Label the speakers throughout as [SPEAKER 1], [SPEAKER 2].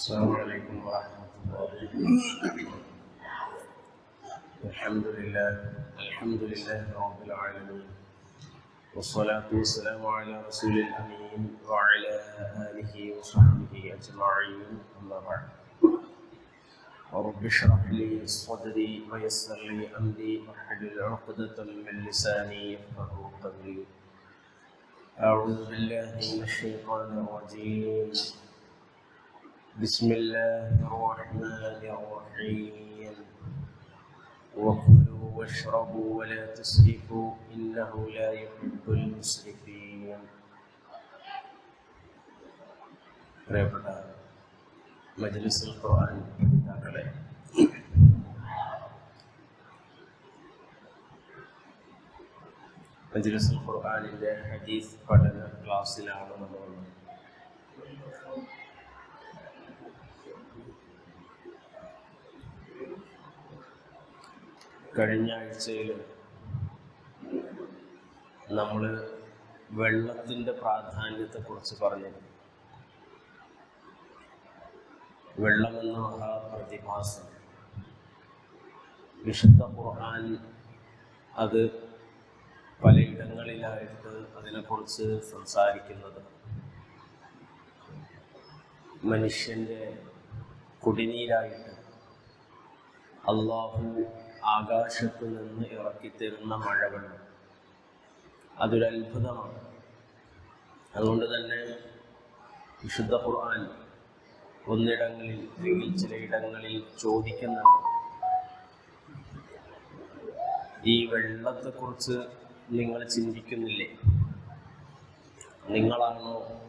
[SPEAKER 1] السلام عليكم ورحمة الله الحمد لله الحمد لله رب العالمين. والصلاة والسلام على رسول الأمين وعلى آله وصحبه أجمعين. أما بعد. ورب اشرح لي صدري ويسر لي أمري واحلل عقدة من لساني يفقه قولي. أعوذ بالله من الشيطان الرجيم. بسم الله الرحمن الرحيم وكلوا واشربوا ولا تسرفوا إنه لا يحب المسرفين പ്രിയപ്പെട്ട മജ്ലിസുൽ ഖുർആൻ പഠിതാക്കളെ മജ്ലിസുൽ ഖുർആനിൻ്റെ ഹദീസ് പഠന ക്ലാസ്സിലാണ് നമ്മളുള്ളത് കഴിഞ്ഞ ആഴ്ചയിൽ നമ്മൾ വെള്ളത്തിന്റെ പ്രാധാന്യത്തെക്കുറിച്ച് പറഞ്ഞു വെള്ളമെന്ന മഹാപ്രതിഭാസം. വിശുദ്ധ ഖുർആൻ അത് പലയിടങ്ങളിലായിട്ട് അതിനെക്കുറിച്ച് സംസാരിക്കുന്നത് മനുഷ്യന്റെ കുടിനീരായിട്ട് അള്ളാഹു ആകാശത്തു നിന്ന് ഇറക്കിത്തരുന്ന മഴവെള്ളം. അതൊരു അത്ഭുതമാണ്. അതുകൊണ്ട് തന്നെ വിശുദ്ധ ഖുർആൻ ഒന്നിടങ്ങളിൽ അല്ലെങ്കിൽ ചിലയിടങ്ങളിൽ ചോദിക്കുന്നുണ്ട്. ഈ വെള്ളത്തെക്കുറിച്ച് നിങ്ങൾ ചിന്തിക്കുന്നില്ലേ? നിങ്ങളാണോ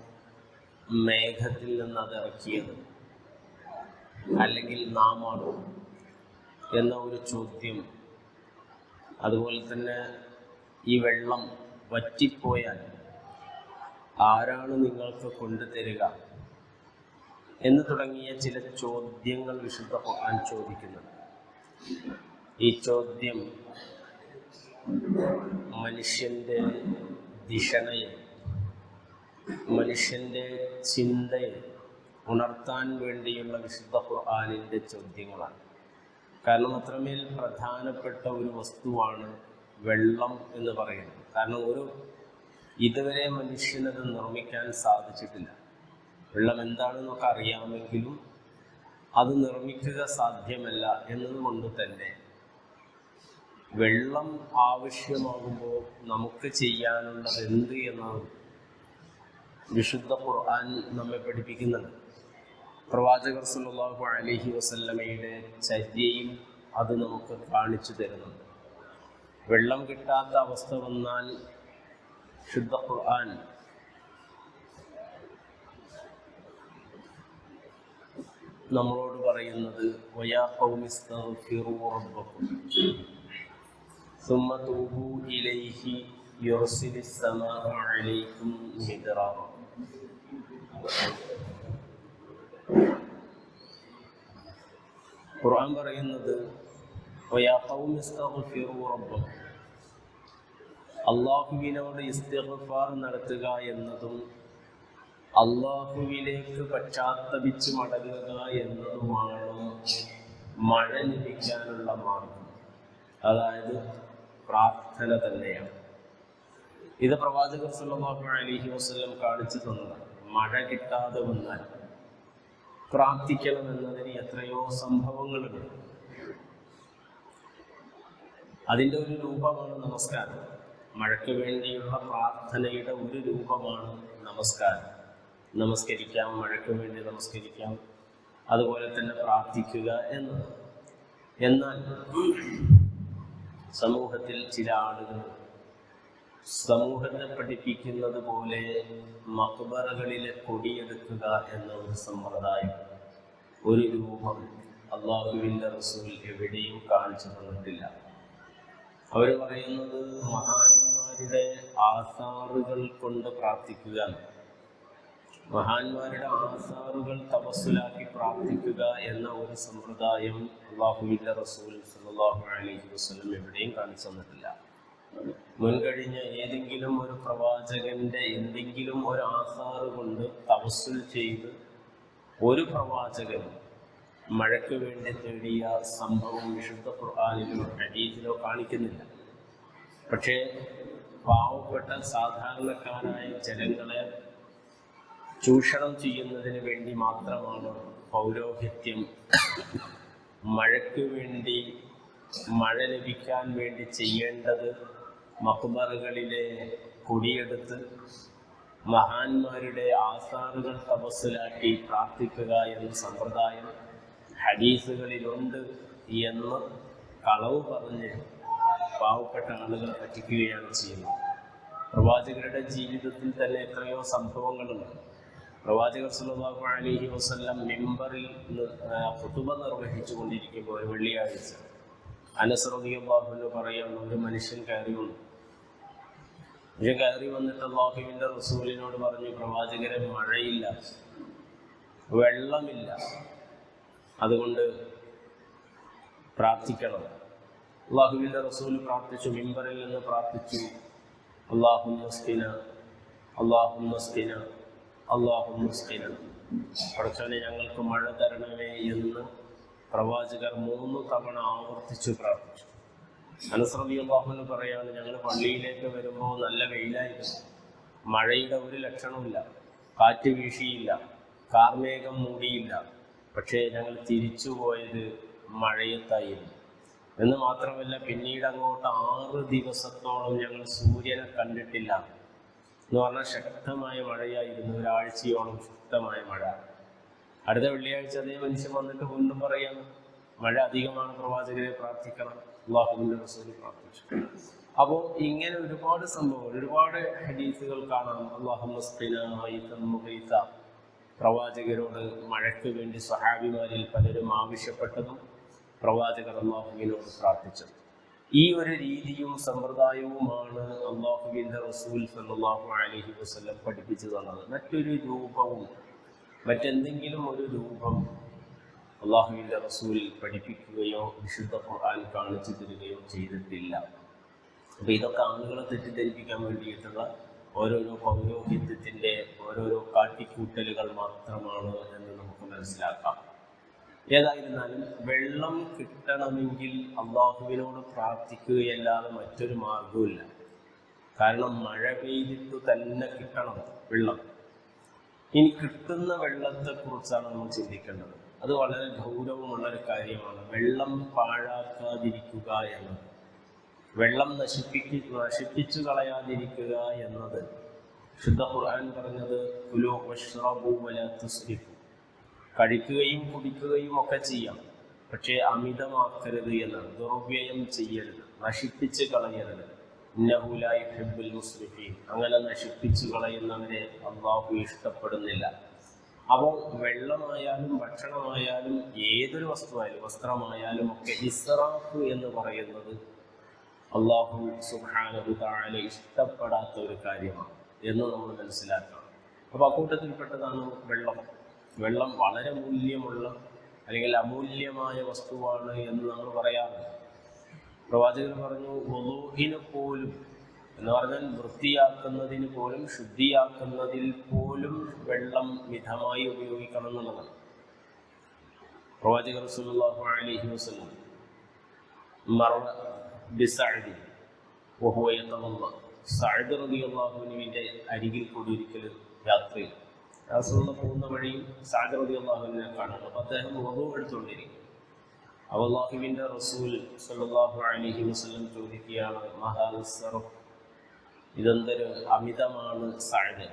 [SPEAKER 1] മേഘത്തിൽ നിന്ന് അത് ഇറക്കിയത്? അല്ലെങ്കിൽ നാമാണോ? എന്ന ഒരു ചോദ്യം. അതുപോലെ തന്നെ ഈ വെള്ളം വറ്റിപ്പോയാൽ ആരാണ് നിങ്ങൾക്ക് കൊണ്ടുതരിക എന്ന് തുടങ്ങിയ ചില ചോദ്യങ്ങൾ വിശുദ്ധ ഖുർആൻ ചോദിക്കുന്നുണ്ട് ഈ ചോദ്യം മനുഷ്യന്റെ ദിഷണയെ മനുഷ്യന്റെ ചിന്തയെ ഉണർത്താൻ വേണ്ടിയുള്ള വിശുദ്ധ ഖുർആാനിന്റെ ചോദ്യങ്ങളാണ്. കാരണം അത്രമേൽ പ്രധാനപ്പെട്ട ഒരു വസ്തുവാണ് വെള്ളം എന്ന് പറയുന്നത്. കാരണം ഒരു ഇതുവരെ മനുഷ്യനത് നിർമ്മിക്കാൻ സാധിച്ചിട്ടില്ല. വെള്ളം എന്താണെന്നൊക്കെ അറിയാമെങ്കിലും അത് നിർമ്മിക്കുക സാധ്യമല്ല എന്നതുകൊണ്ട് തന്നെ വെള്ളം ആവശ്യമാകുമ്പോൾ നമുക്ക് ചെയ്യാനുള്ളത് എന്ത് എന്നത് വിശുദ്ധ ഖുർആൻ നമ്മെ പഠിപ്പിക്കുന്നുണ്ട് പ്രവാചകർ സല്ലാഹു അലഹി വസല്ലമയുടെ ചര്യയും അത് നമുക്ക് കാണിച്ചു തരുന്നുണ്ട്. വെള്ളം കിട്ടാത്ത അവസ്ഥ വന്നാൽ ശുദ്ധ ഖുർആൻ. നമ്മളോട് പറയുന്നത് വയാ ഖുർആൻ പറയുന്നത് അള്ളാഹുവിനോട് ഇസ്തിഗ്ഫാർ നടത്തുക എന്നതും അള്ളാഹുവിലേക്ക് പശ്ചാത്തപിച്ച് മടങ്ങുക എന്നതുമാണ് മഴ ലഭിക്കാനുള്ള മാർഗം. അതായത് പ്രാർത്ഥന തന്നെയാണ്. ഇത് പ്രവാചകർ സല്ലല്ലാഹു അലൈഹി വസല്ലം കാണിച്ചു തന്നതാണ്. മഴ കിട്ടാതെ വന്നാൽ പ്രാർത്ഥിക്കണം എന്നതിന് എത്രയോ സംഭവങ്ങളുണ്ട്. അതിന്റെ ഒരു രൂപമാണ് നമസ്കാരം. മഴയ്ക്ക് വേണ്ടിയുള്ള പ്രാർത്ഥനയുടെ ഒരു രൂപമാണ് നമസ്കാരം. നമസ്കരിക്കാം മഴയ്ക്ക് വേണ്ടി നമസ്കരിക്കാം അതുപോലെ തന്നെ പ്രാർത്ഥിക്കുക എന്നത്. എന്നാൽ സമൂഹത്തിൽ ചില ആളുകൾ സമൂഹത്തെ പഠിപ്പിക്കുന്നത് പോലെ മക്ബറകളിലെ കൊടിയെടുക്കുക എന്ന ഒരു സമ്പ്രദായം ഒരു രൂപം അള്ളാഹുവിന്റെ റസൂൽ എവിടെയും കാണിച്ചു തന്നിട്ടില്ല. അവർ പറയുന്നത് മഹാന്മാരുടെ ആസാറുകൾ കൊണ്ട് പ്രാർത്ഥിക്കുക മഹാന്മാരുടെ ആസാറുകൾ തപസ്സിലാക്കി പ്രാർത്ഥിക്കുക എന്ന ഒരു സമ്പ്രദായം അള്ളാഹുവിന്റെ റസൂൽ സല്ലല്ലാഹു അലൈഹി വസ്ലം എവിടെയും കാണിച്ചു തന്നിട്ടില്ല. മുൻകഴിഞ്ഞ ഏതെങ്കിലും ഒരു പ്രവാചകന്റെ എന്തെങ്കിലും ഒരു ആസാറ് കൊണ്ട് തപസ്സിൽ ചെയ്ത് ഒരു പ്രവാചകൻ മഴയ്ക്ക് വേണ്ടി തേടിയ സംഭവം വിശുദ്ധ ഖുർആാനിലോ ഹദീസിലോ കാണിക്കുന്നില്ല. പക്ഷേ പാവപ്പെട്ട സാധാരണക്കാരായ ജനങ്ങളെ ചൂഷണം ചെയ്യുന്നതിന് വേണ്ടി മാത്രമാണ് പൗരോഹിത്യം. മഴയ്ക്ക് വേണ്ടി മഴ ലഭിക്കാൻ വേണ്ടി ചെയ്യേണ്ടത് മക്ബറുകളിലെ കുടിയെടുത്ത് മഹാന്മാരുടെ ആസാറുകൾ തപസ്സിലാക്കി പ്രാർത്ഥിക്കുക എന്ന സമ്പ്രദായം ഹദീസുകളിലുണ്ട് എന്ന് കളവ് പറഞ്ഞ് പാവപ്പെട്ട ആളുകളെ പറ്റിക്കുകയാണ് ചെയ്യുന്നത്. പ്രവാചകരുടെ ജീവിതത്തിൽ തന്നെ എത്രയോ സംഭവങ്ങളുണ്ട്. പ്രവാചകർ സല്ലല്ലാഹു അലൈഹി വസല്ലം മിമ്പറിൽ കുതുബ നിർവഹിച്ചു കൊണ്ടിരിക്കുമ്പോൾ ഒരു വെള്ളിയാഴ്ച അനസ് റളിയല്ലാഹു അൻഹു പറയുന്ന ഒരു മനുഷ്യൻ കയറി മനുഷ്യൻ കയറി വന്നിട്ട് അള്ളാഹുവിന്റെ റസൂലിനോട് പറഞ്ഞു പ്രവാചകരെ മഴയില്ല വെള്ളമില്ല. അതുകൊണ്ട് പ്രാർത്ഥിക്കണം. അള്ളാഹുവിന്റെ റസൂൽ പ്രാർത്ഥിച്ചു മിമ്പറിൽ നിന്ന് പ്രാർത്ഥിച്ചു. അള്ളാഹു മുസ്കിന അള്ളാഹു മുസ്കിന അള്ളാഹു മുസ്കിന പഠിച്ചവനെ ഞങ്ങൾക്ക് മഴ തരണമേ എന്ന് പ്രവാചകർ മൂന്ന് തവണ ആവർത്തിച്ചു പ്രാർത്ഥിച്ചു. അനുസൃതി അള്ളാഹുന്ന് പറയാണ് ഞങ്ങൾ പള്ളിയിലേക്ക് വരുമ്പോൾ നല്ല വെയിലായിരുന്നു. മഴയുടെ ഒരു ലക്ഷണമില്ല കാറ്റ് വീശിയില്ല. കാർമേഘം മൂടിയില്ല. പക്ഷേ ഞങ്ങൾ തിരിച്ചു പോയത് മഴയത്തായിരുന്നു. എന്ന് മാത്രമല്ല പിന്നീട് അങ്ങോട്ട് ആറ് ദിവസത്തോളം ഞങ്ങൾ സൂര്യനെ കണ്ടിട്ടില്ല. എന്ന് പറഞ്ഞാൽ ശക്തമായ മഴയായിരുന്നു. ഒരാഴ്ചയോളം ശക്തമായ മഴ. അടുത്ത വെള്ളിയാഴ്ച അതേ മനുഷ്യൻ വന്നിട്ട് വീണ്ടും പറയാം മഴ അധികമാണ് പ്രവാചകരെ പ്രാർത്ഥിക്കണം. അള്ളാഹുവിന്റെ റസൂൽ പ്രാർത്ഥിച്ചു. അപ്പോൾ ഇങ്ങനെ ഒരുപാട് സംഭവങ്ങൾ ഒരുപാട് ഹദീസുകൾ കാണാം. അള്ളാഹു പ്രവാചകരോട് മഴയ്ക്ക് വേണ്ടി സഹാബിമാരിൽ പലരും ആവശ്യപ്പെട്ടതും പ്രവാചകർ അള്ളാഹുവിനോട് പ്രാർത്ഥിച്ചത്. ഈ ഒരു രീതിയും സമ്പ്രദായവുമാണ് അള്ളാഹുവിന്റെ റസൂൽ സല്ലാഹു അലഹി വസ്ലം പഠിപ്പിച്ചു തന്നത് മറ്റൊരു രൂപവും മറ്റെന്തെങ്കിലും ഒരു രൂപം അള്ളാഹുവിന്റെ റസൂലിൽ പഠിപ്പിക്കുകയോ വിശുദ്ധ ഖുർആൻ കാണിച്ചു തരികയോ ചെയ്തിട്ടില്ല. അപ്പോൾ ഇതൊക്കെ ആളുകളെ തെറ്റിദ്ധരിപ്പിക്കാൻ വേണ്ടിയിട്ടുള്ള ഓരോരോ പൗരോഹിത്യത്തിന്റെ ഓരോരോ കാട്ടിക്കൂട്ടലുകൾ മാത്രമാണ് എന്ന് നമുക്ക് മനസ്സിലാക്കാം. ഏതായിരുന്നാലും വെള്ളം കിട്ടണമെങ്കിൽ അള്ളാഹുവിനോട് പ്രാർത്ഥിക്കുകയല്ലാതെ മറ്റൊരു മാർഗവുമില്ല കാരണം മഴ പെയ്തിട്ട് തന്നെ കിട്ടണം വെള്ളം. ഇനി കിട്ടുന്ന വെള്ളത്തെക്കുറിച്ചാണ് നമ്മൾ ചിന്തിക്കേണ്ടത്. അത് വളരെ ഗൗരവമുള്ള ഒരു കാര്യമാണ്. വെള്ളം പാഴാക്കാതിരിക്കുക എന്നത്. വെള്ളം നശിപ്പിക്ക് നശിപ്പിച്ചു കളയാതിരിക്കുക എന്നത്. ശുദ്ധ ഖുർആൻ പറഞ്ഞത് കഴിക്കുകയും കുടിക്കുകയും ഒക്കെ ചെയ്യാം. പക്ഷേ അമിതമാക്കരുത് എന്നാണ്. ദുർവ്യയം ചെയ്യരുത്. നശിപ്പിച്ച് കളയരുത്. ഇന്നഹുലായി ഹെബുൽ മുസ്ലിഫീൻ അങ്ങനെ നശിപ്പിച്ചു കളയുന്നവരെ അള്ളാഹു ഇഷ്ടപ്പെടുന്നില്ല. അപ്പോൾ വെള്ളമായാലും ഭക്ഷണമായാലും ഏതൊരു വസ്തുവായാലും വസ്ത്രമായാലും ഒക്കെ ഇസ്റാഫ് എന്ന് പറയുന്നത് അള്ളാഹു സുഹാനു താഴെ ഇഷ്ടപ്പെടാത്ത ഒരു കാര്യമാണ് എന്ന് നമ്മൾ മനസ്സിലാക്കണം. അപ്പോൾ അക്കൂട്ടത്തിൽപ്പെട്ടതാണ് വെള്ളം. വെള്ളം വളരെ മൂല്യമുള്ള അല്ലെങ്കിൽ അമൂല്യമായ വസ്തുവാണ് എന്ന് നമ്മൾ പറയാറുണ്ട്. പ്രവാചകൻ പറഞ്ഞു വധുഹിന് പോലും എന്ന് പറഞ്ഞാൽ വൃത്തിയാക്കുന്നതിന് പോലും ശുദ്ധിയാക്കുന്നതിൽ പോലും വെള്ളം മിതമായി ഉപയോഗിക്കണം എന്നുള്ളതാണ്. പ്രവാചകർ സുല്ലാഹു അലൈഹി വസല്ലം മറ റളിയല്ലാഹുവിന്റെ അരികിൽ കൂടി ഒരിക്കൽ രാത്രി. റസൂലുള്ള പോകുന്ന വഴിയും സഅദ് അള്ളാഹുവിനെ കാണുന്നു അപ്പോൾ അദ്ദേഹം വധു എടുത്തുകൊണ്ടിരിക്കും അള്ളാഹുവിന്റെ റസൂൽ സല്ലല്ലാഹു അലൈഹി വസല്ലം ചോദിക്കുകയാണ് മഹാ ഇതെന്തൊരു അമിതമാണ് സഅദ്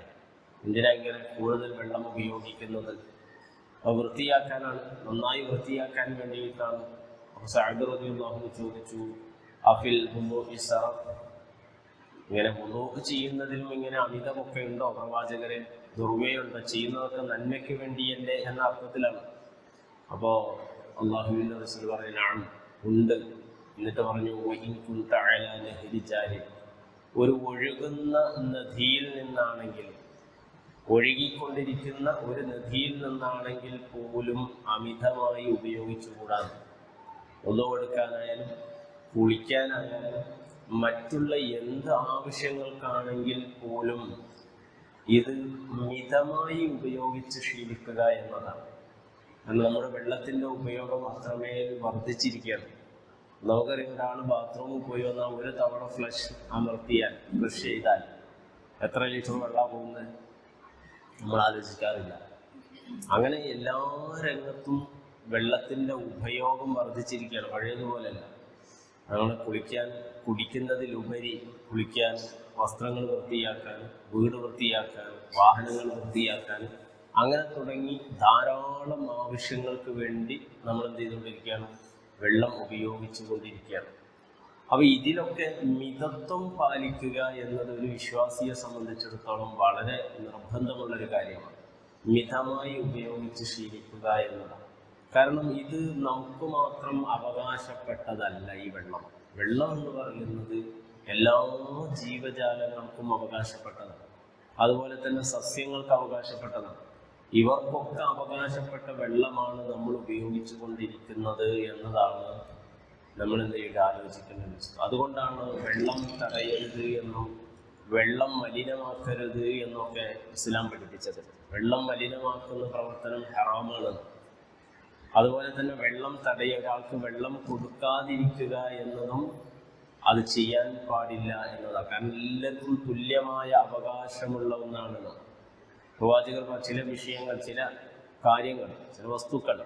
[SPEAKER 1] എന്തിനാ ഇങ്ങനെ കൂടുതൽ വെള്ളം ഉപയോഗിക്കുന്നത്? അപ്പോൾ വൃത്തിയാക്കാനാണ് നന്നായി വൃത്തിയാക്കാൻ വേണ്ടിയിട്ടാണ്. അപ്പോൾ സഅദ് റളിയല്ലാഹു ചോദിച്ചു അഫിൽ ഇങ്ങനെ മുന്നോക്ക് ചെയ്യുന്നതിലും ഇങ്ങനെ അമിതമൊക്കെ ഉണ്ടോ? പ്രവാചകരെ ദുർവയുണ്ടോ ചെയ്യുന്നതൊക്കെ നന്മയ്ക്ക് വേണ്ടിയല്ലേ എന്ന അർത്ഥത്തിലാണ്. അപ്പോൾ അള്ളാഹുവിന്റെ റസൂൽ പറയാനാണ് ഉണ്ട്. എന്നിട്ട് പറഞ്ഞു ഒരു ഒഴുകുന്ന നദിയിൽ നിന്നാണെങ്കിൽ ഒഴുകിക്കൊണ്ടിരിക്കുന്ന ഒരു നദിയിൽ നിന്നാണെങ്കിൽ പോലും അമിതമായി ഉപയോഗിച്ചുകൂടാതെ. ഒന്നുകൊടുക്കാനായാലും കുളിക്കാനായാലും മറ്റുള്ള എന്ത് ആവശ്യങ്ങൾക്കാണെങ്കിൽ പോലും ഇത് മിതമായി ഉപയോഗിച്ച് ശീലിക്കുക എന്നതാണ്. നമ്മുടെ വെള്ളത്തിന്റെ ഉപയോഗം അത്രമേൽ വർദ്ധിച്ചിരിക്കുകയാണ്. നമുക്കറിയാം ഒരാൾ ബാത്റൂമിൽ പോയി വന്നാൽ ഒരു തവണ ഫ്ലഷ് അമർത്തിയാൽ ഫ്ലഷ് ചെയ്താൽ എത്ര ലിറ്റർ വെള്ളം പോകുന്നത് നമ്മൾ ആലോചിക്കാറില്ല. അങ്ങനെ എല്ലാ രംഗത്തും വെള്ളത്തിന്റെ ഉപയോഗം വർദ്ധിച്ചിരിക്കുകയാണ്. പഴയതുപോലെയല്ല. നമ്മൾ കുളിക്കാൻ കുടിക്കുന്നതിലുപരി കുളിക്കാൻ വസ്ത്രങ്ങൾ വൃത്തിയാക്കാൻ വീട് വൃത്തിയാക്കാൻ വാഹനങ്ങൾ വൃത്തിയാക്കാൻ അങ്ങനെ തുടങ്ങി ധാരാളം ആവശ്യങ്ങൾക്ക് വേണ്ടി നമ്മൾ എന്ത് ചെയ്തുകൊണ്ടിരിക്കുകയാണ്? വെള്ളം ഉപയോഗിച്ചു കൊണ്ടിരിക്കുകയാണ്. അപ്പൊ ഇതിലൊക്കെ മിതത്വം പാലിക്കുക എന്നത് ഒരു വിശ്വാസിയെ സംബന്ധിച്ചിടത്തോളം വളരെ നിർബന്ധമുള്ളൊരു കാര്യമാണ്. മിതമായി ഉപയോഗിച്ച് ശീലിക്കുക എന്നതാണ്. കാരണം ഇത് നമുക്ക് മാത്രം അവകാശപ്പെട്ടതല്ല ഈ വെള്ളം. വെള്ളം എന്ന് പറയുന്നത് എല്ലാ ജീവജാലങ്ങൾക്കും അവകാശപ്പെട്ടതാണ്. അതുപോലെ തന്നെ സസ്യങ്ങൾക്ക് അവകാശപ്പെട്ടതാണ്. ഇവർക്കൊക്കെ അവകാശപ്പെട്ട വെള്ളമാണ് നമ്മൾ ഉപയോഗിച്ചു കൊണ്ടിരിക്കുന്നത് എന്നതാണ് നമ്മൾ എന്ത് ചെയ്യുക ആലോചിക്കേണ്ട ഒരു അതുകൊണ്ടാണ് വെള്ളം തടയരുത് എന്നും വെള്ളം മലിനമാക്കരുത് എന്നൊക്കെ ഇസ്ലാം പഠിപ്പിച്ചത്. വെള്ളം മലിനമാക്കുന്ന പ്രവർത്തനം ഹറാമാണ്. അതുപോലെ തന്നെ വെള്ളം തടയ ഒരാൾക്ക് വെള്ളം കൊടുക്കാതിരിക്കുക എന്നതും അത് ചെയ്യാൻ പാടില്ല എന്നതാണ്. കാരണം എല്ലാവർക്കും തുല്യമായ അവകാശമുള്ള ഒന്നാണ്. പ്രവാചകർ ചില വിഷയങ്ങൾ ചില കാര്യങ്ങൾ ചില വസ്തുക്കൾ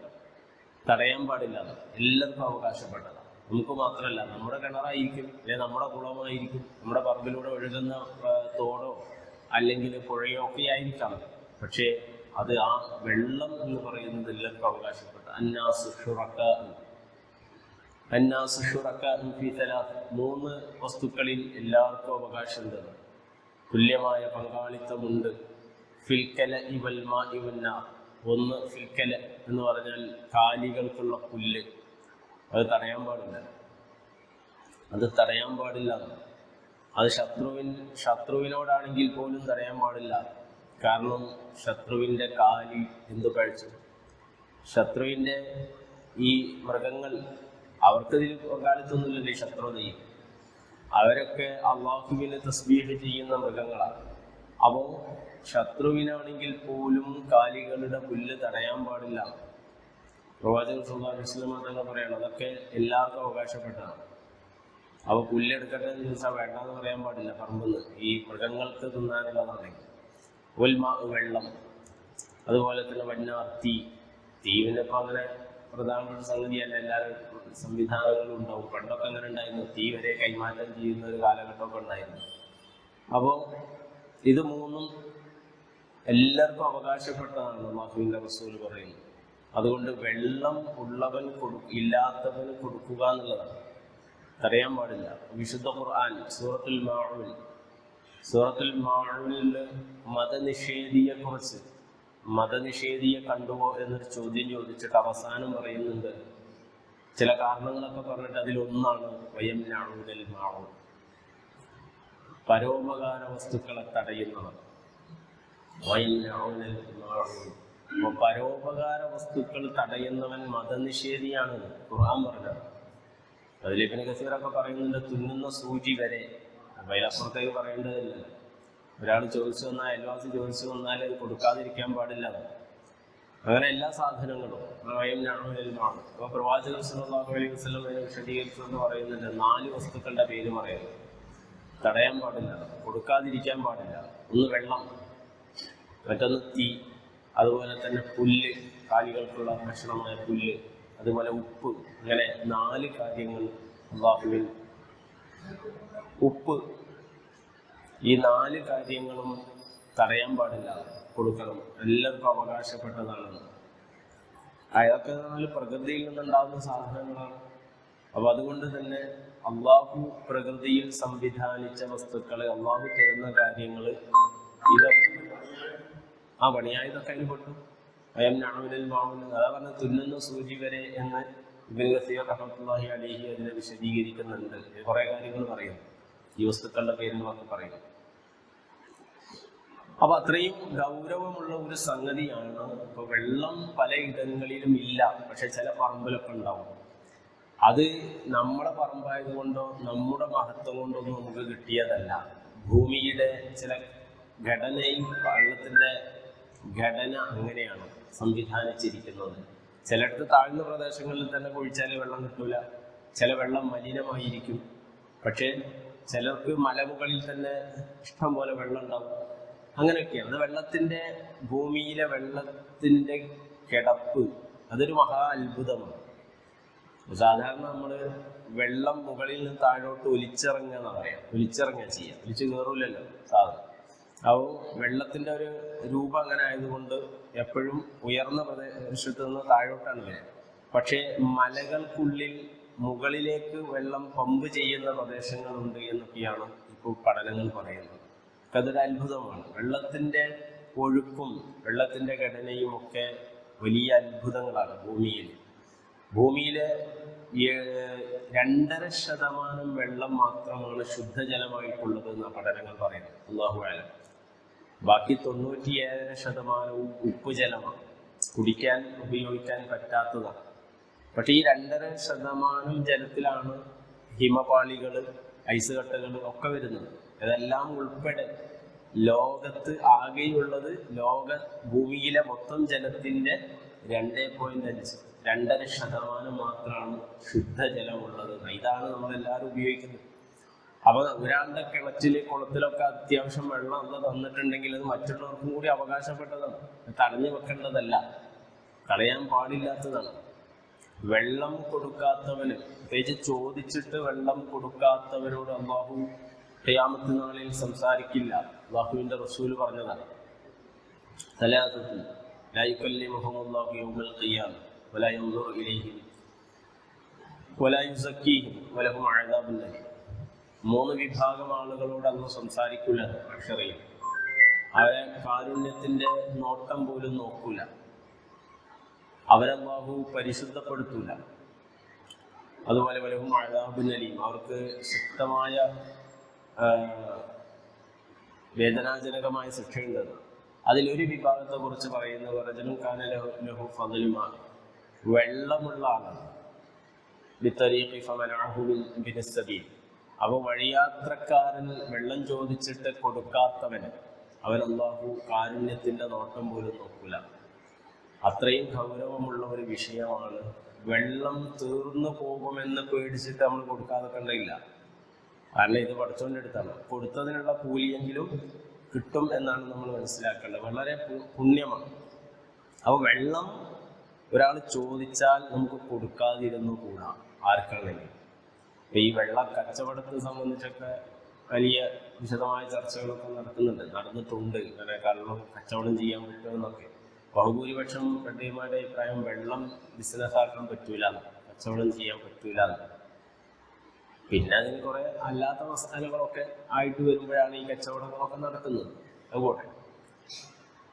[SPEAKER 1] തടയാൻ പാടില്ല. എല്ലാവർക്കും അവകാശപ്പെട്ടതാണ്. നമുക്ക് മാത്രമല്ല നമ്മുടെ കിണറായിരിക്കും അല്ലെ നമ്മുടെ കുളമായിരിക്കും നമ്മുടെ പറമ്പിലൂടെ ഒഴുകുന്ന തോടോ അല്ലെങ്കിൽ പുഴയോ ഒക്കെ ആയിരിക്കാം. പക്ഷേ അത് ആ വെള്ളം എന്ന് പറയുന്നത് എല്ലാവർക്കും അവകാശപ്പെട്ട അന്നാസ് ഷുറക്ക. അന്നാസ് ഷുറക്ക മൂന്ന് വസ്തുക്കളിൽ എല്ലാവർക്കും അവകാശമുണ്ട്. തുല്യമായ പങ്കാളിത്തമുണ്ട്. ഫിൽക്കല ഇവൽമ ഇവന്ന ഒന്ന് ഫിൽക്കല എന്ന് പറഞ്ഞാൽ കാലികൾക്കുള്ള പുല്ല്. അത് തടയാൻ പാടില്ല. അത് തടയാൻ പാടില്ല. അത് ശത്രുവിൻ ശത്രുവിനോടാണെങ്കിൽ പോലും തടയാൻ പാടില്ല. കാരണം ശത്രുവിന്റെ കാലി എന്തു കഴിച്ചു ശത്രുവിന്റെ ഈ മൃഗങ്ങൾ അവർക്കതിൽ പങ്കാളിത്തൊന്നുമില്ലല്ലോ ഈ ശത്രുതയിൽ. അവരൊക്കെ അള്ളാഹുവിനെ തസ്ബീഹ് ചെയ്യുന്ന മൃഗങ്ങളാണ്. അപ്പോൾ ശത്രുവിനാണെങ്കിൽ പോലും കാലികളുടെ പുല്ല് തടയാൻ പാടില്ല. പ്രവാചകൻ സുല്ലാ തന്നെ പറയണം അതൊക്കെ എല്ലാവർക്കും അവകാശപ്പെട്ടതാണ്. അവ പുല്ലെടുക്കട്ടെ എന്ന് ചോദിച്ചാൽ വേണ്ടെന്ന് പറയാൻ പാടില്ല പറമ്പെന്ന്. ഈ മൃഗങ്ങൾക്ക് തിന്നാനുള്ളതാണെങ്കിൽ ഉൽമാ വെള്ളം അതുപോലെ തന്നെ വന്നാർ തീ. തീവിന്റെ ഇപ്പം അങ്ങനെ പ്രധാനപ്പെട്ട സംഗതിയല്ല. എല്ലാവരും സംവിധാനങ്ങളും ഉണ്ടാവും. പണ്ടൊക്കെ അങ്ങനെ ഉണ്ടായിരുന്നു. തീ വരെ കൈമാറ്റം ചെയ്യുന്ന ഒരു കാലഘട്ടമൊക്കെ ഉണ്ടായിരുന്നു. അപ്പോൾ ഇത് മൂന്നും എല്ലാവർക്കും അവകാശപ്പെട്ടതാണ് അള്ളാഹുവിന്റെ റസൂൽ പറയുന്നത്. അതുകൊണ്ട് വെള്ളം ഉള്ളവൻ കൊടു ഇല്ലാത്തവന് കൊടുക്കുക എന്നുള്ളതാണ്. അറിയാൻ പാടില്ല. വിശുദ്ധ ഖുർആൻ സൂറത്തുൽ സൂറത്തുൽ മാഊനിൽ മതനിഷേധിയെ കുറിച്ച് മതനിഷേധിയെ കണ്ടുപോ എന്നൊരു ചോദ്യം ചോദിച്ചിട്ട് അവസാനം പറയുന്നുണ്ട്. ചില കാരണങ്ങളൊക്കെ പറഞ്ഞിട്ട് അതിലൊന്നാണ് വയം ഞാഴൂതൽ മാവും പരോപകാര വസ്തുക്കളെ തടയുന്നവർ വയം ഞാഊതൽ മാഊൻ അപ്പൊ പരോപകാര വസ്തുക്കൾ തടയുന്നവൻ മതനിഷേധിയാണ് ഖുർആൻ പറഞ്ഞത്. അതിലിപ്പിന് കസീറൊക്കെ പറയുന്നുണ്ട് തുന്നുന്ന സൂചി വരെ. അതിലപ്പുറത്തേക്ക് പറയേണ്ടതില്ല. ഒരാൾ ചോദിച്ചു വന്നാൽ അയൽവാസി ചോദിച്ചു വന്നാൽ അത് കൊടുക്കാതിരിക്കാൻ പാടില്ല. അങ്ങനെ എല്ലാ സാധനങ്ങളും. വയം അപ്പോൾ പ്രവാചകർ സല്ലല്ലാഹു അലൈഹി അതിനെ വിശദീകരിച്ചു എന്ന് പറയുന്നുണ്ട്. നാല് വസ്തുക്കളുടെ പേര് പറയുന്നത് തടയാൻ പാടില്ല കൊടുക്കാതിരിക്കാൻ പാടില്ല. ഒന്ന് വെള്ളം. മറ്റൊന്ന് തീ. അതുപോലെ തന്നെ പുല്ല് കാലികൾക്കുള്ള ഭക്ഷണമായ പുല്ല് അതുപോലെ ഉപ്പ്. അങ്ങനെ നാല് കാര്യങ്ങൾ അള്ളാഹുവിൽ. ഉപ്പ്. ഈ നാല് കാര്യങ്ങളും തടയാൻ പാടില്ല. കൊടുക്കണം. എല്ലാവർക്കും അവകാശപ്പെട്ടതാണ്. അതൊക്കെ നാല് പ്രകൃതിയിൽ നിന്നുണ്ടാകുന്ന സാധനങ്ങളാണ്. അപ്പൊ അതുകൊണ്ട് തന്നെ അള്ളാഹു പ്രകൃതിയിൽ സംവിധാനിച്ച വസ്തുക്കൾ അള്ളാഹു തരുന്ന കാര്യങ്ങൾ ഇതൊക്കെ ആ പണിയായതൊക്കെ അതിൽ പെട്ടു അയം നാമിനൽ മാവുന് അതാ പറഞ്ഞ തുന്നുന്ന സൂചി വരെ എന്ന് ഇബിൻ അലൈഹി അതിനെ വിശദീകരിക്കുന്നുണ്ട്. കുറെ കാര്യങ്ങൾ പറയും. ഈ വസ്തുക്കളുടെ പേരുകളൊക്കെ പറയും. അപ്പൊ അത്രയും ഗൗരവമുള്ള ഒരു സംഗതിയാണ് ഇപ്പൊ വെള്ളം പലയിടങ്ങളിലും ഇല്ല പക്ഷെ ചില പറമ്പിലൊക്കെ ഉണ്ടാവും. അത് നമ്മുടെ പറമ്പായത് കൊണ്ടോ നമ്മുടെ മഹത്വം കൊണ്ടോ നമുക്ക് കിട്ടിയതല്ല. ഭൂമിയുടെ ചില ഘടനയും വെള്ളത്തിന്റെ ഘടന അങ്ങനെയാണ് സംവിധാനിച്ചിരിക്കുന്നത്. ചിലയിടത്ത് താഴ്ന്ന പ്രദേശങ്ങളിൽ തന്നെ കുഴിച്ചാൽ വെള്ളം കിട്ടൂല. ചില വെള്ളം മലിനമായിരിക്കും. പക്ഷേ ചിലർക്ക് മലമുകളിൽ തന്നെ ഇഷ്ടം പോലെ വെള്ളം ഉണ്ടാവും അങ്ങനെയൊക്കെയാണ്. അത് വെള്ളത്തിന്റെ ഭൂമിയിലെ വെള്ളത്തിന്റെ കിടപ്പ് അതൊരു മഹാ അത്ഭുതമാണ്. സാധാരണ നമ്മൾ വെള്ളം മുകളിൽ നിന്ന് താഴോട്ട് ഒലിച്ചിറങ്ങുക എന്ന് പറയാം. ഒലിച്ചിറങ്ങുക ചെയ്യുക ഒലിച്ച് കയറൂലല്ലോ സാധാരണ അപ്പോൾ വെള്ളത്തിന്റെ ഒരു രൂപം അങ്ങനെ ആയതുകൊണ്ട് എപ്പോഴും ഉയർന്ന പ്രദേശത്ത് നിന്ന് താഴോട്ടാണ് വരിക. പക്ഷേ മലകൾക്കുള്ളിൽ മുകളിലേക്ക് വെള്ളം പമ്പ് ചെയ്യുന്ന പ്രദേശങ്ങളുണ്ട് എന്നൊക്കെയാണ് ഇപ്പോൾ പഠനങ്ങൾ പറയുന്നത്. അതൊരു അത്ഭുതമാണ്. വെള്ളത്തിന്റെ ഒഴുക്കും വെള്ളത്തിന്റെ ഘടനയും ഒക്കെ വലിയ അത്ഭുതങ്ങളാണ് ഭൂമിയിൽ. ഭൂമിയിലെ രണ്ടര ശതമാനം വെള്ളം മാത്രമാണ് ശുദ്ധജലമായിട്ടുള്ളത് എന്ന പഠനങ്ങൾ പറയുന്നത്. അള്ളാഹു ആലം ബാക്കി തൊണ്ണൂറ്റിയേഴര ശതമാനവും ഉപ്പുജലമാണ് കുടിക്കാൻ ഉപയോഗിക്കാൻ പറ്റാത്തതാണ്. പക്ഷേ ഈ രണ്ടര ശതമാനം ജലത്തിലാണ് ഹിമപാളികൾ ഐസ് കട്ടകൾ ഒക്കെ വരുന്നത്. ഇതെല്ലാം ഉൾപ്പെടെ ലോകത്ത് ആകെയുള്ളത് ലോക ഭൂമിയിലെ മൊത്തം ജലത്തിന്റെ രണ്ടേ പോയിന്റ് അഞ്ച് രണ്ടര ശതമാനം മാത്രമാണ് ശുദ്ധജലമുള്ളത്. ഇതാണ് നമ്മളെല്ലാവരും ഉപയോഗിക്കുന്നത്. അപ്പൊ ഒരാളുടെ കിണറ്റിൽ കുളത്തിലൊക്കെ അത്യാവശ്യം വെള്ളം ഒന്ന് തന്നിട്ടുണ്ടെങ്കിൽ അത് മറ്റുള്ളവർക്കും കൂടി അവകാശപ്പെട്ടതാണ്. തടഞ്ഞു വെക്കേണ്ടതല്ല. തടയാൻ പാടില്ലാത്തതാണ്. വെള്ളം കൊടുക്കാത്തവന് പ്രത്യേകിച്ച് ചോദിച്ചിട്ട് വെള്ളം കൊടുക്കാത്തവരോട് അബ്ബാഹു ഖിയാമത്ത് നാളിൽ സംസാരിക്കില്ല. അള്ളാഹുവിന്റെ റസൂൽ പറഞ്ഞതാണ്. സലാസത്തിൽ ലൈക്കല്ലി മുഹമ്മദ് യൗമൽ ഖിയാമ വലാ യൻദുറു വലാ മൂന്ന് വിഭാഗം ആളുകളോട് അന്ന് സംസാരിക്കൂല അക്ഷറിൽ അവരെ കാരുണ്യത്തിന്റെ നോട്ടം പോലും നോക്കൂല. അവരല്ലാഹു പരിശുദ്ധപ്പെടുത്തൂല. അതുപോലെ വലഹും അഴാബുനലിയും അവർക്ക് ശക്തമായ വേദനാജനകമായ ശിക്ഷ ശിക്ഷയുണ്ട് അതിലൊരു വിഭാഗത്തെ കുറിച്ച് പറയുന്ന പറഞ്ഞലും കാന ലഹു ഫതലുമാണ് വെള്ളമുള്ള ആളാണ്. ബിൽ- ബിനസ്സബീൽ അവ വഴിയാത്രക്കാരൻ വെള്ളം ചോദിച്ചിട്ട് കൊടുക്കാത്തവന് അവൻ അള്ളാഹു കാരുണ്യത്തിന്റെ നോട്ടം പോലും നോക്കില്ല അത്രയും ഗൗരവമുള്ള ഒരു വിഷയമാണ് വെള്ളം തീർന്നു പോകുമെന്ന് പേടിച്ചിട്ട് നമ്മൾ കൊടുക്കാതെ കണ്ടില്ല. കാരണം ഇത് പഠിച്ചുകൊണ്ട് എടുത്താണ്. കൊടുത്തതിനുള്ള കൂലിയെങ്കിലും കിട്ടും എന്നാണ് നമ്മൾ മനസ്സിലാക്കേണ്ടത്. വളരെ പുണ്യമാണ്. അപ്പോൾ വെള്ളം ഒരാൾ ചോദിച്ചാൽ നമുക്ക് കൊടുക്കാതിരുന്നു കൂടാ? ആർക്കാണെങ്കിലും ഈ വെള്ള കച്ചവടത്തെ സംബന്ധിച്ചൊക്കെ വലിയ വിശദമായ ചർച്ചകളൊക്കെ നടക്കുന്നുണ്ട്. നടന്നിട്ടുണ്ട്. അങ്ങനെ കാരണം കച്ചവടം ചെയ്യാൻ പറ്റുമെന്നൊക്കെ ബഹുഭൂരിപക്ഷം പണ്ഡിതന്മാരുടെ അഭിപ്രായം വെള്ളം ബിസിനസ് ആക്കാൻ പറ്റൂല കച്ചവടം ചെയ്യാൻ പറ്റൂല പിന്നെ അതിന് കുറെ അല്ലാത്ത മസാലകളൊക്കെ ആയിട്ട് വരുമ്പോഴാണ് ഈ കച്ചവടങ്ങളൊക്കെ നടക്കുന്നത്. അതുപോലെ.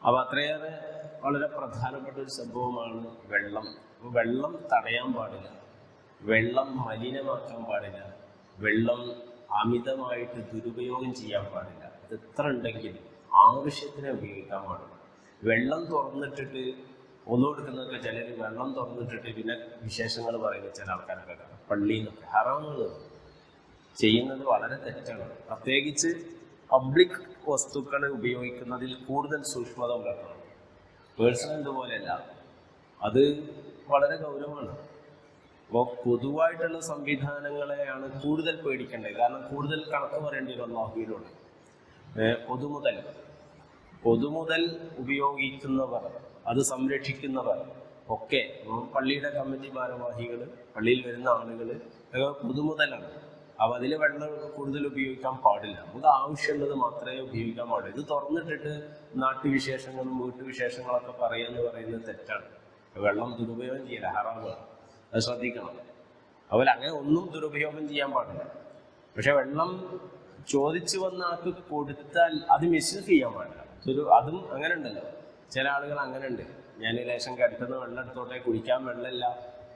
[SPEAKER 1] അപ്പൊ അത്രയേറെ വളരെ പ്രധാനപ്പെട്ട ഒരു സംഭവമാണ് വെള്ളം. വെള്ളം തടയാൻ പാടില്ല. വെള്ളം മലിനമാക്കാൻ പാടില്ല. വെള്ളം അമിതമായിട്ട് ദുരുപയോഗം ചെയ്യാൻ പാടില്ല. ഇത് എത്ര ഉണ്ടെങ്കിലും ആവശ്യത്തിന് ഉപയോഗിക്കാൻ പാടില്ല. വെള്ളം തുറന്നിട്ടിട്ട് ഒന്നു കൊടുക്കുന്നതൊക്കെ ചിലർ വെള്ളം തുറന്നിട്ടിട്ട് പിന്നെ വിശേഷങ്ങൾ പറയുന്ന ചില ആൾക്കാരൊക്കെ കാണാം. പള്ളിയിൽ നിന്നൊക്കെ ഹറാമുകൾ ചെയ്യുന്നത് വളരെ തെറ്റാണ്. പ്രത്യേകിച്ച് പബ്ലിക് വസ്തുക്കൾ ഉപയോഗിക്കുന്നതിൽ കൂടുതൽ സൂക്ഷ്മത പുലർത്തണം. പേഴ്സണൽ ഇതുപോലെയല്ല. അത് വളരെ ഗൗരവമാണ്. അപ്പോൾ പൊതുവായിട്ടുള്ള സംവിധാനങ്ങളെയാണ് കൂടുതൽ പേടിക്കേണ്ടത്. കാരണം കൂടുതൽ കണക്ക് പറയേണ്ടി വരും അള്ളാഹുവിനോട്. പൊതുമുതൽ. പൊതുമുതൽ ഉപയോഗിക്കുന്നവർ അത് സംരക്ഷിക്കുന്നവർ ഒക്കെ പള്ളിയുടെ കമ്മിറ്റി ഭാരവാഹികൾ പള്ളിയിൽ വരുന്ന ആളുകൾ പൊതുമുതലാണ്. അപ്പോൾ അതിൽ വെള്ളം കൂടുതൽ ഉപയോഗിക്കാൻ പാടില്ല. നമുക്ക് ആവശ്യമുള്ളത് മാത്രമേ ഉപയോഗിക്കാൻ പാടുള്ളൂ. ഇത് തുറന്നിട്ടിട്ട് നാട്ടുവിശേഷങ്ങളും വീട്ടുവിശേഷങ്ങളൊക്കെ പറയുക എന്ന് പറയുന്നത് തെറ്റാണ്. വെള്ളം ദുരുപയോഗം ചെയ്യില്ല ഹറാമാണ്. അത് ശ്രദ്ധിക്കണം. അതുപോലെ അങ്ങനെ ഒന്നും ദുരുപയോഗം ചെയ്യാൻ പാടില്ല. പക്ഷെ വെള്ളം ചോദിച്ചു വന്ന ആൾക്ക് കൊടുത്താൽ അത് മിസ്യൂസ് ചെയ്യാൻ പാടില്ല. ഒരു അതും അങ്ങനെ ഉണ്ടല്ലോ. ചില ആളുകൾ അങ്ങനെ ഉണ്ട്. ഞാൻ ലേശം കിടക്കുന്ന വെള്ളം എടുത്തോട്ടെ കുടിക്കാൻ വെള്ളമില്ല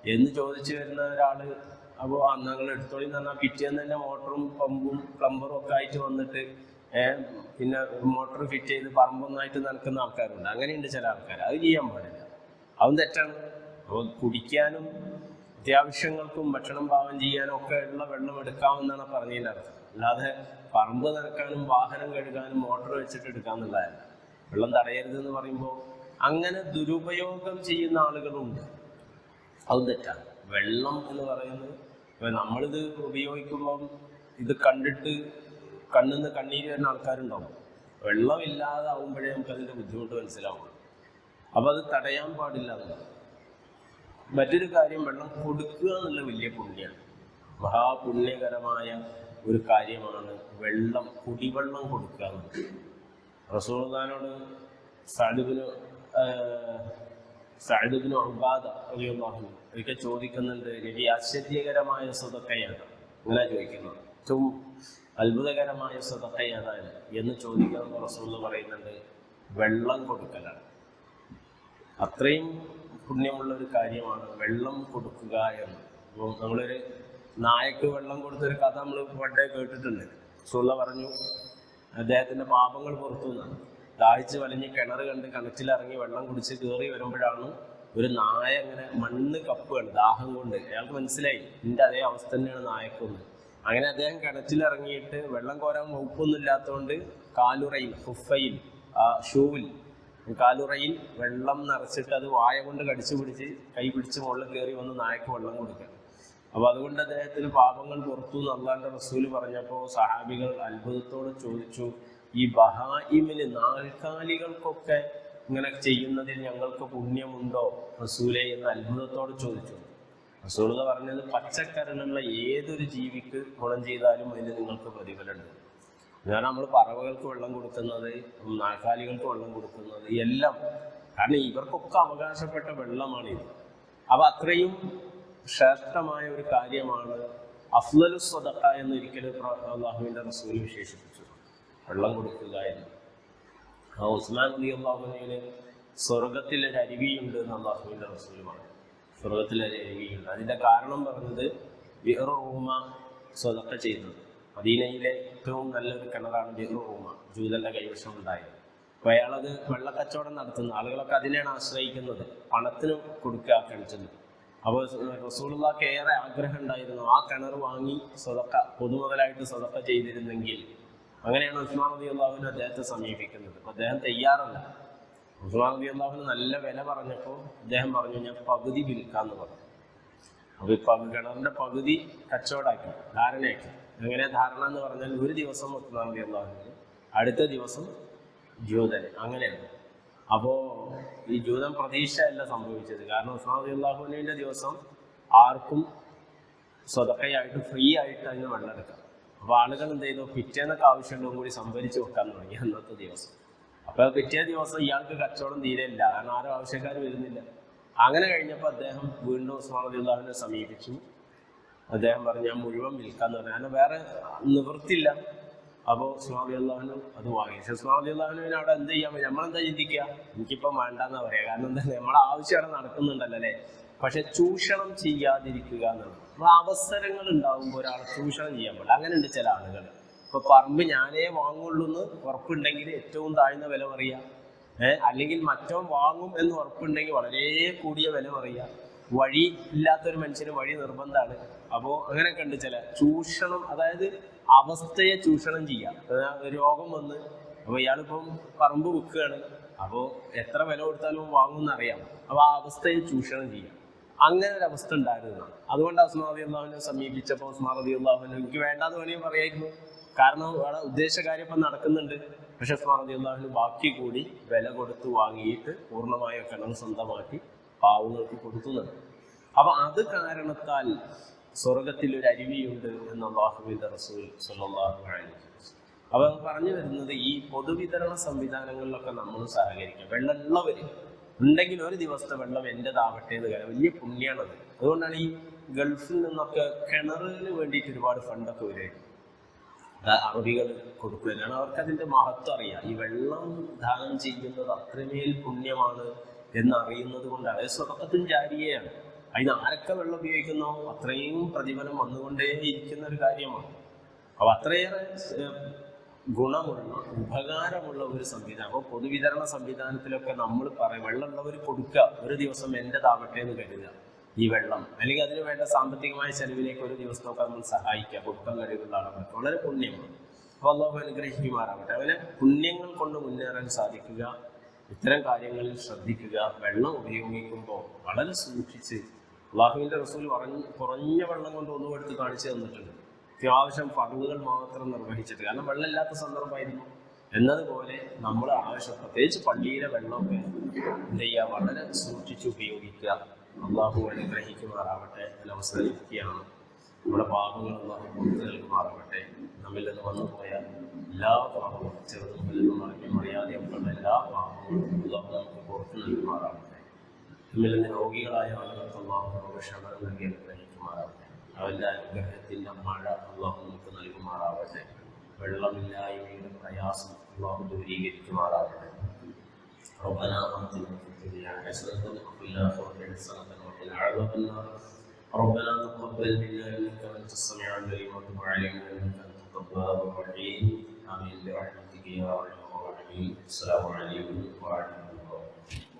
[SPEAKER 1] എന്ന് ചോദിച്ചു വരുന്ന ഒരാൾ അപ്പോൾ അന്നങ്ങൾ എടുത്തോളി എന്ന് പറഞ്ഞാൽ പിറ്റേന്ന് തന്നെ മോട്ടറും പമ്പും പ്ലംബറും ഒക്കെ ആയിട്ട് വന്നിട്ട് പിന്നെ മോട്ടർ ഫിറ്റ് ചെയ്ത് പറമ്പൊന്നായിട്ട് നടക്കുന്ന ആൾക്കാരുണ്ട്. അങ്ങനെയുണ്ട് ചില ആൾക്കാർ. അത് ചെയ്യാൻ പാടില്ല. അതും തെറ്റാണ്. അപ്പോൾ കുടിക്കാനും അത്യാവശ്യങ്ങൾക്കും ഭക്ഷണം പാകം ചെയ്യാനും ഒക്കെ ഉള്ള വെള്ളം എടുക്കാമെന്നാണ് പറഞ്ഞതിന്റെ അർത്ഥം. അല്ലാതെ പറമ്പ് നനക്കാനും വാഹനം കഴുകാനും മോട്ടോർ വെച്ചിട്ട് എടുക്കാമെന്നുള്ളതല്ല. വെള്ളം തടയരുത് എന്ന് പറയുമ്പോൾ അങ്ങനെ ദുരുപയോഗം ചെയ്യുന്ന ആളുകളുണ്ട്. അത് തെറ്റാണ്. വെള്ളം എന്ന് പറയുന്നത് ഇപ്പൊ നമ്മളിത് ഉപയോഗിക്കുമ്പം ഇത് കണ്ടിട്ട് കണ്ണിന്ന് കണ്ണീര് വരുന്ന ആൾക്കാരുണ്ടാവും. വെള്ളം ഇല്ലാതാവുമ്പോഴേ നമുക്ക് അതിന്റെ ബുദ്ധിമുട്ട് മനസ്സിലാവുള്ളൂ. അപ്പൊ അത് തടയാൻ പാടില്ല എന്നുള്ളത്. മറ്റൊരു കാര്യം വെള്ളം കൊടുക്കുക എന്നുള്ള വലിയ പുണ്യമാണ് മഹാപുണ്യകരമായ ഒരു കാര്യമാണ് വെള്ളം കുടിവെള്ളം കൊടുക്കുക എന്നുള്ളത്. റസൂൽദാനോട് സാദിബിന് ഉബാദ അറിയുന്നു ഒരിക്കൽ ചോദിക്കുന്നുണ്ട് രവി ആശ്ചര്യകരമായ സ്വതക്കയാണ് ഇങ്ങനെ ചോദിക്കുന്നത് ഏറ്റവും അത്ഭുതകരമായ സ്വതക്ക ഏതാണ് എന്ന് ചോദിക്കാൻ റസൂൽ പറയുന്നുണ്ട് വെള്ളം കൊടുക്കലാണ്. അത്രയും പുണ്യമുള്ള ഒരു കാര്യമാണ് വെള്ളം കൊടുക്കുക എന്ന്. അപ്പോൾ നമ്മളൊരു നായക്ക് വെള്ളം കൊടുത്തൊരു കഥ നമ്മൾ പണ്ടേ കേട്ടിട്ടുണ്ട്. സുള്ള പറഞ്ഞു അദ്ദേഹത്തിന്റെ പാപങ്ങൾ പുറത്തു നിന്നാണ്. ദാഹിച്ച് വലിഞ്ഞ് കിണർ കണ്ട് കിണറ്റിലിറങ്ങി വെള്ളം കുടിച്ച് കയറി വരുമ്പോഴാണ് ഒരു നായ അങ്ങനെ മണ്ണ് കപ്പുകയാണ് ദാഹം കൊണ്ട്. അയാൾക്ക് മനസ്സിലായി എന്റെ അതേ അവസ്ഥ തന്നെയാണ് നായക്കൊന്ന്. അങ്ങനെ അദ്ദേഹം കിണറ്റിലിറങ്ങിയിട്ട് വെള്ളം കോരാൻ വകുപ്പൊന്നും ഇല്ലാത്തതുകൊണ്ട് കാലുറയിൽ ഹുഫയിൽ ഷൂവിൽ കാലുറയിൽ വെള്ളം നിറച്ചിട്ട് അത് വായ കൊണ്ട് കടിച്ചു പിടിച്ച് കൈ പിടിച്ച് മുകളിൽ കയറി വന്ന് നായക്ക് വെള്ളം കൊടുക്കുക. അപ്പൊ അതുകൊണ്ട് അദ്ദേഹത്തിന് പാപങ്ങൾ പുറത്തു അള്ളാന്റെ റസൂൽ പറഞ്ഞപ്പോൾ സഹാബികൾ അത്ഭുതത്തോടെ ചോദിച്ചു ഈ ബഹായിമിന് നാൽക്കാലികൾക്കൊക്കെ ഇങ്ങനെ ചെയ്യുന്നതിൽ ഞങ്ങൾക്ക് പുണ്യമുണ്ടോ? റസൂലെ എന്ന് അത്ഭുതത്തോടെ ചോദിച്ചു. റസൂൽ പറഞ്ഞത് പച്ചക്കരലുള്ള ഏതൊരു ജീവിക്ക് ഗുണം ചെയ്താലും അതിന് നിങ്ങൾക്ക് പ്രതിഫലമുണ്ട്. ഞാൻ നമ്മൾ പറവകൾക്ക് വെള്ളം കൊടുക്കുന്നത് നാൽക്കാലികൾക്ക് വെള്ളം കൊടുക്കുന്നത് എല്ലാം. കാരണം ഇവർക്കൊക്കെ അവകാശപ്പെട്ട വെള്ളമാണിത് അപ്പൊ അത്രയും ശ്രേഷ്ഠമായ ഒരു കാര്യമാണ് അഫ്ലലു സ്വതക്ക എന്ന് ഒരിക്കലും അള്ളാഹുവിന്റെ റസൂൽ വിശേഷിപ്പിച്ചു വെള്ളം കൊടുക്കുക എന്ന്. ആ ഉസ്മാൻ അലി അള്ളാഹുവിന് സ്വർഗത്തിലൊരു അരുവിയുണ്ട് എന്ന് അള്ളാഹുവിന്റെ റസൂൽ പറഞ്ഞു അരുവിയുണ്ട്. അതിന്റെ കാരണം പറഞ്ഞത് ബിഹർ റൂമ സ്വതക്ക ചെയ്യുന്നത്. മദീനയിലെ ഏറ്റവും നല്ലൊരു കിണറാണ് ബിഹർ റൂമ ജൂതന്റെ കൈവശം ഉണ്ടായത്. അപ്പൊ അയാളത് വെള്ളക്കച്ചവടം നടത്തുന്ന ആളുകളൊക്കെ അതിനെയാണ് ആശ്രയിക്കുന്നത്. പണത്തിന് കൊടുക്കുക കിണറ്റിന്. അപ്പോൾ റസൂളുള്ളക്ക് ഏറെ ആഗ്രഹം ഉണ്ടായിരുന്നു ആ കിണർ വാങ്ങി സ്വതക്ക പൊതുമുതലായിട്ട് സ്വതക്ക ചെയ്തിരുന്നെങ്കിൽ. അങ്ങനെയാണ് ഉസ്മാൻ നബി അള്ളാഹുവിനെ അദ്ദേഹത്തെ സമീപിക്കുന്നത്. അപ്പൊ അദ്ദേഹം തയ്യാറല്ല. ഉസ്മാൻ നബി അള്ളാഹുവിന് നല്ല വില പറഞ്ഞപ്പോൾ അദ്ദേഹം പറഞ്ഞു ഞാൻ പകുതി വിൽക്കാന്ന് പറഞ്ഞു. അപ്പൊ ഇപ്പൊ കിണറിന്റെ പകുതി കച്ചവടാക്കി ധാരണയാക്കി. എങ്ങനെ ധാരണ എന്ന് പറഞ്ഞാൽ ഒരു ദിവസം മുത്തുനാമ്പി അള്ളാഹുവിന് അടുത്ത ദിവസം ജ്യൂതന് അങ്ങനെയാണ്. അപ്പോ ഈ ജൂതൻ പ്രതീക്ഷ അല്ല സംഭവിച്ചത്. കാരണം ഉസ്മാൻ റബി അള്ളാഹുവിന്റെ ദിവസം ആർക്കും സ്വതക്കയായിട്ട് ഫ്രീ ആയിട്ട് അതിന് വെള്ളമെടുക്കാം അപ്പൊ ആളുകൾ എന്ത് ചെയ്തു? പിറ്റേന്നൊക്കെ ആവശ്യമുള്ളതും കൂടി സംഭരിച്ചു വെക്കാൻ തുടങ്ങി അന്നത്തെ ദിവസം. അപ്പൊ പിറ്റേ ദിവസം ഇയാൾക്ക് കച്ചവടം തീരെയില്ല കാരണം ആരും ആവശ്യക്കാർ വരുന്നില്ല. അങ്ങനെ കഴിഞ്ഞപ്പോൾ അദ്ദേഹം വീണ്ടും ഉസ്മാൻ അലിള്ളാഹിനെ സമീപിച്ചു. അദ്ദേഹം പറഞ്ഞു ഞാൻ മുഴുവൻ വിൽക്കാന്ന് പറഞ്ഞു. കാരണം വേറെ നിവൃത്തില്ല അപ്പോൾ സ്വാമി അള്ളാഹുനും അത് വാങ്ങി പക്ഷെ സ്വാമി അള്ളാഹുവിന് അവിടെ എന്ത് ചെയ്യാൻ നമ്മളെന്താ ചിന്തിക്കുക? എനിക്കിപ്പം വേണ്ടെന്നാ പറയാ. കാരണം എന്താ? നമ്മളെ ആവശ്യം അവിടെ നടക്കുന്നുണ്ടല്ലോ അല്ലേ? പക്ഷെ ചൂഷണം ചെയ്യാതിരിക്കുക എന്നുള്ളത്. നമ്മൾ അവസരങ്ങൾ ഉണ്ടാകുമ്പോൾ ഒരാൾ ചൂഷണം ചെയ്യാൻ പാടില്ല അങ്ങനെ ഉണ്ട് ചില ആളുകൾ. ഇപ്പൊ പറമ്പ് ഞാനേ വാങ്ങുള്ളൂ എന്ന് ഉറപ്പുണ്ടെങ്കിൽ ഏറ്റവും താഴ്ന്ന വില പറയാ ഏഹ് അല്ലെങ്കിൽ മറ്റോ വാങ്ങും എന്ന് ഉറപ്പുണ്ടെങ്കിൽ വളരെ കൂടിയ വില പറയാ വഴി ഇല്ലാത്തൊരു മനുഷ്യന് വഴി നിർബന്ധമാണ് അപ്പോൾ അങ്ങനെ ഉണ്ട് ചില ചൂഷണം അതായത് അവസ്ഥയെ ചൂഷണം ചെയ്യാം. രോഗം വന്ന് അപ്പൊ ഇയാളിപ്പം പറമ്പ് വിൽക്കുകയാണ്. അപ്പോൾ എത്ര വില കൊടുത്താലും വാങ്ങുമെന്ന് അറിയാം. അപ്പൊ ആ അവസ്ഥയെ ചൂഷണം ചെയ്യാം. അങ്ങനെ ഒരു അവസ്ഥ ഉണ്ടായിരുന്നു. അതുകൊണ്ട് അസ്മാറതി റബി അള്ളാഹുവിനെ സമീപിച്ചപ്പോൾ ഉസ്മാൻ റബി അള്ളാഹുവിനെ എനിക്ക് വേണ്ടാന്ന് വേണമെങ്കിൽ പറയായിരുന്നു. കാരണം അവിടെ ഉദ്ദേശകാര്യം ഇപ്പം നടക്കുന്നുണ്ട്. പക്ഷെ അസ്മാറതി അള്ളാഹുവിന് ബാക്കി കൂടി വില കൊടുത്ത് വാങ്ങിയിട്ട് പൂർണമായ കിണർ സ്വന്തമാക്കി പാവങ്ങൾക്ക് കൊടുക്കുന്നുണ്ട്. അപ്പൊ അത് കാരണത്താൽ സ്വർഗത്തിൽ ഒരു അരുവിയുണ്ട് എന്നുള്ള റസൂൽ അലൈഹി അപ്പൊ പറഞ്ഞു വരുന്നത് ഈ പൊതുവിതരണ സംവിധാനങ്ങളിലൊക്കെ നമ്മൾ സഹകരിക്കുക വെള്ളമുള്ളവര് ഉണ്ടെങ്കിൽ ഒരു ദിവസത്തെ വെള്ളം എന്റെതാവട്ടെ എന്ന് കാര്യം വലിയ പുണ്യാണത് അതുകൊണ്ടാണ് ഈ ഗൾഫിൽ നിന്നൊക്കെ കിണറിന് വേണ്ടിയിട്ട് ഒരുപാട് ഫണ്ടൊക്കെ വരും അറബികൾ കൊടുക്കുക. കാരണം അവർക്ക് അതിന്റെ മഹത്വം അറിയാം. ഈ വെള്ളം ദാനം ചെയ്യുന്നത് അത്രമേൽ പുണ്യമാണ് എന്ന് അറിയുന്നത് കൊണ്ടാണ്. അത് ജാരിയാണ് അതിന് ആരൊക്കെ വെള്ളം ഉപയോഗിക്കുന്നോ? അത്രയും പ്രതിഫലം വന്നുകൊണ്ടേ ഇരിക്കുന്ന ഒരു കാര്യമാണ്. അപ്പൊ അത്രയേറെ ഗുണമുള്ള ഉപകാരമുള്ള ഒരു സംവിധാനം. അപ്പോൾ പൊതുവിതരണ സംവിധാനത്തിലൊക്കെ നമ്മൾ പറയും വെള്ളമുള്ളവർ കൊടുക്കുക ഒരു ദിവസം എന്റെതാവട്ടെ എന്ന് കരുതുക. ഈ വെള്ളം. അല്ലെങ്കിൽ അതിന് വേണ്ട സാമ്പത്തികമായ ചെലവിലേക്ക് ഒരു ദിവസമൊക്കെ നമ്മൾ സഹായിക്കുക. കൊടുക്കാൻ കഴിവുള്ള വളരെ പുണ്യമാണ്. അപ്പോൾ അള്ളാഹു അനുഗ്രഹിക്കുമാറാവട്ടെ. അങ്ങനെ പുണ്യങ്ങൾ കൊണ്ട് മുന്നേറാൻ സാധിക്കുക. ഇത്തരം കാര്യങ്ങളിൽ ശ്രദ്ധിക്കുക വെള്ളം ഉപയോഗിക്കുമ്പോൾ വളരെ സൂക്ഷിച്ച് അള്ളാഹുവിന്റെ റസൂൽ പറഞ്ഞ് കുറഞ്ഞ വെള്ളം കൊണ്ട് ഒന്നും എടുത്ത് കാണിച്ചു തന്നിട്ടുണ്ട്. അത്യാവശ്യം ഫറുകൾ മാത്രം നിർവഹിച്ചിട്ട്. കാരണം വെള്ളമില്ലാത്ത സന്ദർഭമായിരുന്നു. എന്നതുപോലെ നമ്മൾ ആവശ്യം പ്രത്യേകിച്ച് പള്ളിയിലെ വെള്ളമൊക്കെ എന്ത് ചെയ്യുക? വളരെ സൂക്ഷിച്ച് ഉപയോഗിക്കുക. അള്ളാഹു അനുഗ്രഹിക്കുമാറാവട്ടെ. എന്ന് അവസാനിപ്പിക്കുകയാണ് നമ്മുടെ പാപങ്ങൾ അള്ളാഹു പുറത്തു നൽകുമാറാവട്ടെ. നമ്മിൽ നിന്ന് വന്നുപോയ എല്ലാ പാപങ്ങളും ചെറുതും വലുതും അറിയാതെ എല്ലാ നമുക്ക് പുറത്തു നൽകുമാറാവട്ടെ നമ്മിൽ നിന്ന് രോഗികളായ ആളുകൾക്ക് അള്ളാഹു രോഗക്ഷമ നൽകി അനുഗ്രഹിക്കുമാറാവട്ടെ അവൻ്റെ അനുഗ്രഹത്തിൻ്റെ മഴ അള്ളാഹു നമുക്ക് നൽകുമാറാവട്ടെ വെള്ളമില്ലായ്മയുടെ പ്രയാസം അള്ളാഹു ദൂരീകരിക്കുമാറാവട്ടെ ربنا آتنا في الدنيا حسنة وفي الآخرة حسنة وقنا عذاب النار ربنا تقبل منا إنك أنت السميع العليم وتب علينا إنك أنت التواب الرحيم آمين برحمتك يا أرحم الراحمين السلام عليكم ورحمة الله